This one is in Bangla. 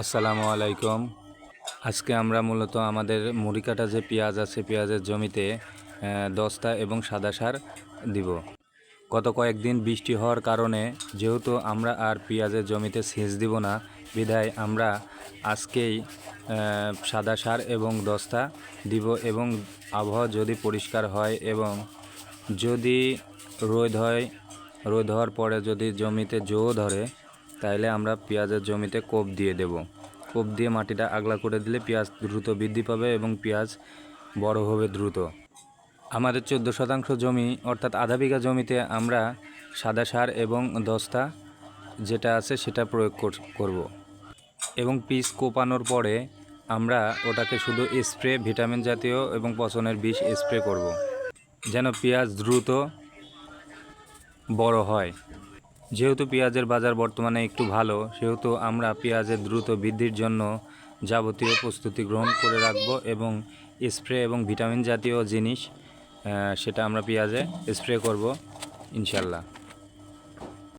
আসসালামু আলাইকুম। আজকে আমরা মূলত আমাদের মুড়ি কাটা যে পেঁয়াজ আছে, পেঁয়াজের জমিতে দস্তা এবং সাদা সার দিব। গত কয়েকদিন বৃষ্টি হওয়ার কারণে যেহেতু আমরা আর পেঁয়াজের জমিতে সেচ দিব না, বিধায় আমরা আজকেই সাদা সার এবং দস্তা দিব এবং আবহাওয়া যদি পরিষ্কার হয় এবং যদি রোদ হয়, রোদ হওয়ার পরে যদি জমিতে জো ধরে তাইলে আমরা পেঁয়াজের জমিতে কোপ দিয়ে দেব। কোপ দিয়ে মাটিটা আগলা করে দিলে পেঁয়াজ দ্রুত বৃদ্ধি পাবে এবং পেঁয়াজ বড় হবে দ্রুত। আমাদের চোদ্দ শতাংশ জমি, অর্থাৎ আধা বিঘা জমিতে আমরা সাদা সার এবং দস্তা যেটা আছে সেটা প্রয়োগ কর- করব। এবং পিস কোপানোর পরে আমরা ওটাকে শুধু স্প্রে, ভিটামিন জাতীয় এবং পচনের বিষ স্প্রে করব। যেন পেঁয়াজ দ্রুত বড় হয়। যেহেতু পেঁয়াজের বাজার বর্তমানে একটু ভালো, সেহেতু আমরা পেঁয়াজের দ্রুত বৃদ্ধির জন্য যাবতীয় প্রস্তুতি গ্রহণ করে রাখব এবং স্প্রে এবং ভিটামিন জাতীয় জিনিস সেটা আমরা পেঁয়াজে স্প্রে করব ইনশাল্লাহ